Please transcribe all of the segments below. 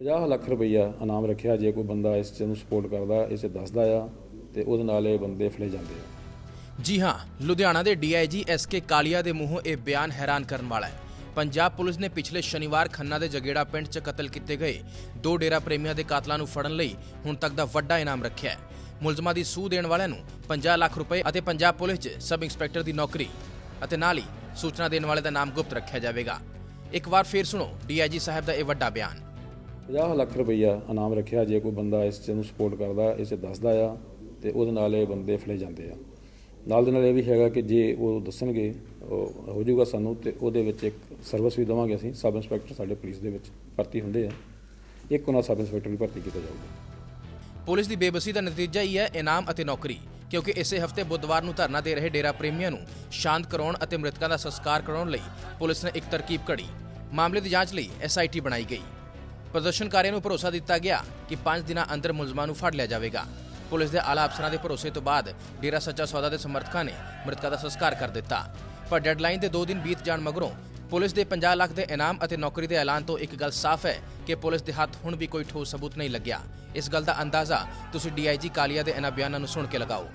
50 ਲੱਖ ਰੁਪਈਆ ਇਨਾਮ ਰੱਖਿਆ, ਜੇ ਕੋਈ ਬੰਦਾ ਇਸ ਚੀਜ਼ ਨੂੰ ਸਪੋਰਟ ਕਰਦਾ ਇਸੇ ਦੱਸਦਾ ਆ ਤੇ ਉਹਦੇ ਨਾਲ ਇਹ ਬੰਦੇ ਫੜੇ ਜਾਂਦੇ ਆ। ਜੀ ਹਾਂ, ਲੁਧਿਆਣਾ ਦੇ ਡੀਆਈਜੀ ਐਸਕੇ ਕਾਲੀਆ ਦੇ ਮੂੰਹੋਂ ਇਹ ਬਿਆਨ ਹੈਰਾਨ ਕਰਨ ਵਾਲਾ ਹੈ। ਪੰਜਾਬ ਪੁਲਿਸ ਨੇ ਪਿਛਲੇ ਸ਼ਨੀਵਾਰ ਖੰਨਾ ਦੇ ਜਗੇੜਾ ਪਿੰਡ 'ਚ ਕਤਲ ਕੀਤੇ ਗਏ ਦੋ ਡੇਰਾ ਪ੍ਰੇਮੀਆਂ ਦੇ ਕਾਤਲਾਂ ਨੂੰ ਫੜਨ ਲਈ ਹੁਣ ਤੱਕ ਦਾ ਵੱਡਾ ਇਨਾਮ ਰੱਖਿਆ ਹੈ। ਮੁਲਜ਼ਮਾਂ ਦੀ ਸੂਹ ਦੇਣ ਵਾਲਿਆਂ ਨੂੰ 50 ਲੱਖ ਰੁਪਏ ਅਤੇ ਪੰਜਾਬ ਪੁਲਿਸ 'ਚ ਸਬ ਇੰਸਪੈਕਟਰ ਦੀ ਨੌਕਰੀ ਅਤੇ ਨਾਲ ਹੀ ਸੂਚਨਾ ਦੇਣ ਵਾਲੇ ਦਾ ਨਾਮ ਗੁਪਤ ਰੱਖਿਆ ਜਾਵੇਗਾ। ਇੱਕ ਵਾਰ ਫੇਰ ਸੁਣੋ ਡੀਆਈਜੀ ਸਾਹਿਬ ਦਾ ਇਹ ਵੱਡਾ ਬਿਆਨ। 50 ਲੱਖ ਰੁਪਈਆ ਇਨਾਮ ਰੱਖਿਆ, ਜੇ ਕੋਈ ਬੰਦਾ ਇਸ ਚੀਜ਼ ਨੂੰ ਸਪੋਰਟ ਕਰਦਾ, ਇਸ ਇਸੇ ਦੱਸਦਾ ਆ, ਤੇ ਉਹਦੇ ਨਾਲ ਇਹ ਬੰਦੇ ਫੜੇ ਜਾਂਦੇ ਆ। ਨਾਲ ਦੇ ਨਾਲ ਇਹ ਵੀ ਹੈਗਾ ਕਿ ਜੇ ਉਹ ਦੱਸਣਗੇ, ਉਹ ਹੋ ਜਾਊਗਾ ਸਾਨੂੰ, ਤੇ ਉਹਦੇ ਵਿੱਚ ਇੱਕ ਸਰਵਿਸ ਵੀ ਦੇਵਾਂਗੇ ਅਸੀਂ। ਸਬ ਇੰਸਪੈਕਟਰ ਸਾਡੇ ਪੁਲਿਸ ਦੇ ਵਿੱਚ ਭਰਤੀ ਹੁੰਦੇ ਆ। ਇੱਕ ਉਹਨਾਂ ਸਬ ਇੰਸਪੈਕਟਰ ਵੀ ਭਰਤੀ ਕੀਤਾ ਜਾਊਗਾ। ਪੁਲਿਸ ਦੀ ਬੇਬਸੀ ਦਾ ਨਤੀਜਾ ਹੀ ਹੈ ਇਨਾਮ ਅਤੇ ਨੌਕਰੀ, ਕਿਉਂਕਿ ਇਸੇ ਹਫ਼ਤੇ ਬੁੱਧਵਾਰ ਨੂੰ ਧਰਨਾ ਦੇ ਰਹੇ ਡੇਰਾ ਪ੍ਰੇਮੀਆਂ ਨੂੰ ਸ਼ਾਂਤ ਕਰਾਉਣ ਅਤੇ ਮ੍ਰਿਤਕਾਂ ਦਾ ਸੰਸਕਾਰ ਕਰਾਉਣ ਲਈ ਪੁਲਿਸ ਨੇ ਇੱਕ ਤਰਕੀਬ ਘੜੀ। ਮਾਮਲੇ ਦੀ ਜਾਂਚ ਲਈ ਐਸਆਈਟੀ ਬਣਾਈ ਗਈ। ਪ੍ਰਦਰਸ਼ਨਕਾਰੀਆਂ ਨੂੰ ਭਰੋਸਾ ਦਿੱਤਾ ਗਿਆ ਕਿ 5 ਦਿਨਾਂ ਅੰਦਰ ਮੁਲਜ਼ਮਾਂ ਨੂੰ ਫੜ ਲਿਆ ਜਾਵੇਗਾ। ਪੁਲਿਸ ਦੇ ਆਲਾ ਅਫਸਰਾਂ ਦੇ ਭਰੋਸੇ ਤੋਂ ਬਾਅਦ ਡੇਰਾ ਸੱਚਾ ਸੌਦਾ ਦੇ ਸਮਰਥਕਾਂ ਨੇ ਮ੍ਰਿਤਕਾਂ ਦਾ ਸੰਸਕਾਰ ਕਰ ਦਿੱਤਾ। ਪਰ ਡੈਡਲਾਈਨ ਦੇ 2 ਦਿਨ ਬੀਤ ਜਾਣ ਮਗਰੋਂ ਪੁਲਿਸ ਦੇ 50 ਲੱਖ ਦੇ ਇਨਾਮ ਅਤੇ ਨੌਕਰੀ ਦੇ ਐਲਾਨ ਤੋਂ ਇੱਕ ਗੱਲ ਸਾਫ਼ ਹੈ ਕਿ ਪੁਲਿਸ ਦੇ ਹੱਥ ਹੁਣ ਵੀ ਕੋਈ ਠੋਸ ਸਬੂਤ ਨਹੀਂ ਲੱਗਿਆ। ਇਸ ਗੱਲ ਦਾ ਅੰਦਾਜ਼ਾ ਤੁਸੀਂ ਡੀਆਈਜੀ ਕਾਲੀਆ ਦੇ ਇਹਨਾਂ ਬਿਆਨਾਂ ਨੂੰ ਸੁਣ ਕੇ ਲਗਾਓ।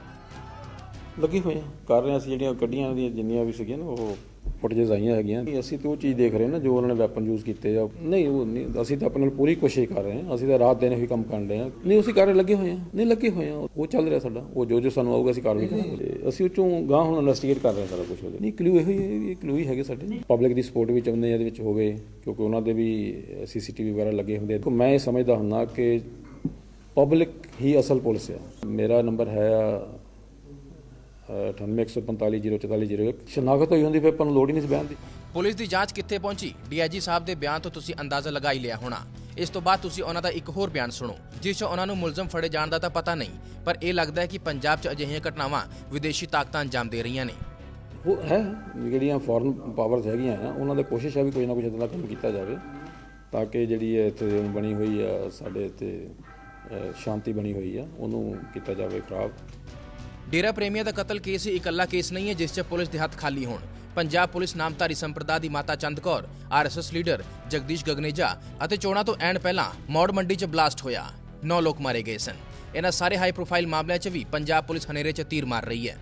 ਲੱਗੇ ਹੋਏ ਆ। ਕਰ ਰਹੇ ਹਾਂ ਅਸੀਂ ਜਿਹੜੀਆਂ ਕੱਢੀਆਂ ਦੀਆਂ ਜਿੰਨੀਆਂ ਵੀ ਸੀਗੀਆਂ ਨਾ ਉਹ ਫੁਟੇਜ ਆਈਆਂ ਹੈਗੀਆਂ। ਅਸੀਂ ਤਾਂ ਉਹ ਚੀਜ਼ ਦੇਖ ਰਹੇ ਹਾਂ ਨਾ ਜੋ ਉਹਨਾਂ ਨੇ ਵੈਪਨ ਯੂਜ਼ ਕੀਤੇ ਆ। ਨਹੀਂ ਉਹ ਨਹੀਂ ਅਸੀਂ ਤਾਂ ਆਪਣੇ ਨਾਲ ਪੂਰੀ ਕੋਸ਼ਿਸ਼ ਕਰ ਰਹੇ ਹਾਂ। ਅਸੀਂ ਤਾਂ ਰਾਤ ਦਿਨ ਹੀ ਕੰਮ ਕਰ ਰਹੇ ਹਾਂ। ਨਹੀਂ ਅਸੀਂ ਕਰ ਲੱਗੇ ਹੋਏ ਆ। ਨਹੀਂ ਲੱਗੇ ਹੋਏ ਆ। ਉਹ ਚੱਲ ਰਿਹਾ ਸਾਡਾ। ਉਹ ਜੋ ਜੋ ਸਾਨੂੰ ਆਊਗਾ ਅਸੀਂ ਕਾਰਵਾਈ ਕਰਾਂਗੇ। ਅਸੀਂ ਉਹ ਚੋਂ ਗਾਂ ਹੁਣ ਇਨਵੈਸਟੀਗੇਟ ਕਰ ਰਹੇ ਹਾਂ ਸਾਰਾ ਕੁਝ ਉਹਦੇ। ਨਹੀਂ ਕਲੂ ਇਹੋ ਹੀ ਹੈ, ਇਹ ਕਲੂ ਹੀ ਹੈਗੇ ਸਾਡੇ। ਪਬਲਿਕ ਦੀ ਸਪੋਰਟ ਵੀ ਚਾਹੁੰਦੇ ਆ ਇਹਦੇ ਵਿੱਚ ਹੋਵੇ ਕਿਉਂਕਿ ਉਹਨਾਂ ਦੇ ਵੀ ਸੀਸੀਟੀਵੀ ਵਗੈਰਾ ਲੱਗੇ ਹੁੰਦੇ ਆ। ਮੈਂ ਇਹ ਸਮਝਦਾ ਹੁੰਦਾ ਕਿ ਪਬਲਿਕ ਹੀ ਅਸਲ ਪੁਲਿਸ ਆ। ਮੇਰਾ ਨੰਬਰ ਹੈ 9815504401 ਸ਼ਨਾਖਤ ਹੋਈ ਹੁੰਦੀ ਫਿਰ ਆਪਾਂ ਨੂੰ ਲੋੜ ਹੀ ਨਹੀਂ ਸੀ ਬਹਿਣ ਦੀ। ਪੁਲਿਸ ਦੀ ਜਾਂਚ ਕਿੱਥੇ ਪਹੁੰਚੀ? ਡੀਆਈਜੀ ਸਾਹਿਬ ਦੇ ਬਿਆਨ ਤੋਂ ਤੁਸੀਂ ਅੰਦਾਜ਼ਾ ਲਗਾ ਹੀ ਲਿਆ ਹੋਣਾ। ਇਸ ਤੋਂ ਬਾਅਦ ਤੁਸੀਂ ਉਹਨਾਂ ਦਾ ਇੱਕ ਹੋਰ ਬਿਆਨ ਸੁਣੋ। ਜਿਸ 'ਚ ਉਹਨਾਂ ਨੂੰ ਮੁਲਜ਼ਮ ਫੜੇ ਜਾਣ ਦਾ ਤਾਂ ਪਤਾ ਨਹੀਂ ਪਰ ਇਹ ਲੱਗਦਾ ਹੈ ਕਿ ਪੰਜਾਬ 'ਚ ਅਜਿਹੀਆਂ ਘਟਨਾਵਾਂ ਵਿਦੇਸ਼ੀ ਤਾਕਤਾਂ ਅੰਜਾਮ ਦੇ ਰਹੀਆਂ ਨੇ। ਉਹ ਹੈ ਜਿਹੜੀਆਂ ਫੋਰਨ ਪਾਵਰਸ ਹੈਗੀਆਂ ਆ ਉਹਨਾਂ ਦੀ ਕੋਸ਼ਿਸ਼ ਹੈ ਵੀ ਕੋਈ ਨਾ ਕੋਈ ਇਦਾਂ ਦਾ ਕੰਮ ਕੀਤਾ ਜਾਵੇ ਤਾਂ ਕਿ ਜਿਹੜੀ ਇਹ ਇੱਥੇ ਬਣੀ ਹੋਈ ਆ ਸਾਡੇ ਇੱਥੇ ਸ਼ਾਂਤੀ ਬਣੀ ਹੋਈ ਆ ਉਹਨੂੰ ਕੀਤਾ ਜਾਵੇ ਖਰਾਬ। ਡੇਰਾ ਪ੍ਰੇਮੀਆਂ ਦਾ ਕਤਲ ਕੇਸ ਹੀ ਇਕੱਲਾ ਕੇਸ ਨਹੀਂ ਹੈ, ਜਿਸ 'ਚ ਪੁਲਿਸ ਦੇ ਹੱਥ ਖਾਲੀ ਹੋਣ। ਪੰਜਾਬ ਪੁਲਿਸ ਨਾਮਧਾਰੀ ਸੰਪਰਦਾ ਦੀ ਮਾਤਾ ਚੰਦ ਕੌਰ ਆਰਐਸਐਸ ਲੀਡਰ ਜਗਦੀਸ਼ ਗਗਨੇਜਾ ਅਤੇ ਚੋਣਾਂ ਤੋਂ ਐਨ ਪਹਿਲਾਂ ਮੌੜ ਮੰਡੀ 'ਚ ਬਲਾਸਟ ਹੋਇਆ। 9 ਲੋਕ ਮਾਰੇ ਗਏ ਸਨ। ਇਹਨਾਂ ਸਾਰੇ ਹਾਈ ਪ੍ਰੋਫਾਈਲ ਮਾਮਲਿਆਂ 'ਚ ਵੀ ਪੰਜਾਬ ਪੁਲਿਸ ਹਨੇਰੇ 'ਚ ਤੀਰ ਮਾਰ ਰਹੀ ਹੈ।